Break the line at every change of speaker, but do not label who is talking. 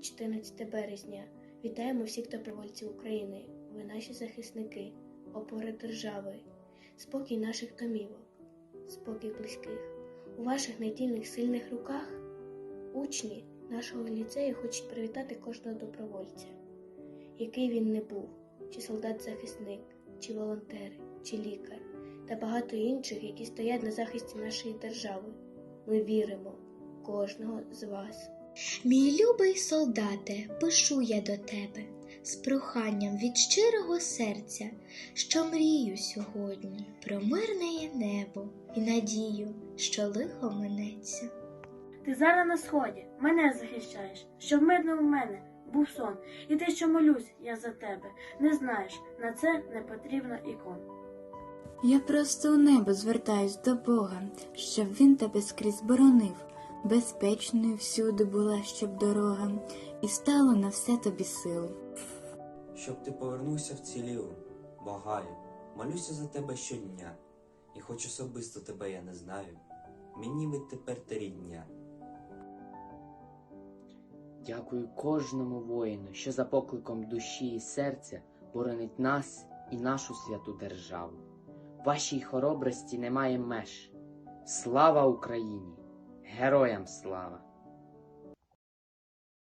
14 березня. Вітаємо всіх добровольців України. Ви наші захисники, опори держави, спокій наших домівок, спокій близьких. У ваших надійних сильних руках учні нашого ліцею хочуть привітати кожного добровольця, який він не був, чи солдат-захисник, чи волонтер, чи лікар, та багато інших, які стоять на захисті нашої держави. Ми віримо кожного з вас.
Мій любий солдате, пишу я до тебе з проханням від щирого серця, що мрію сьогодні про мирне небо і надію, що лихо минеться.
Ти зараз на сході, мене захищаєш, щоб мирно в мене був сон, і ти, що молюсь я за тебе, не знаєш, на це не потрібно ікон.
Я просто у небо звертаюсь до Бога, щоб він тебе скрізь боронив, безпечною всюди була, щоб дорога, і стало на все тобі сил.
щоб ти повернувся в вцілілим. Благаю, молюся за тебе щодня, і хоч особисто тебе я не знаю, мені ви тепер ти рідня.
Дякую кожному воїну, що за покликом душі і серця боронить нас і нашу святу державу. Вашій хоробрості немає меж. Слава Україні! Героям слава!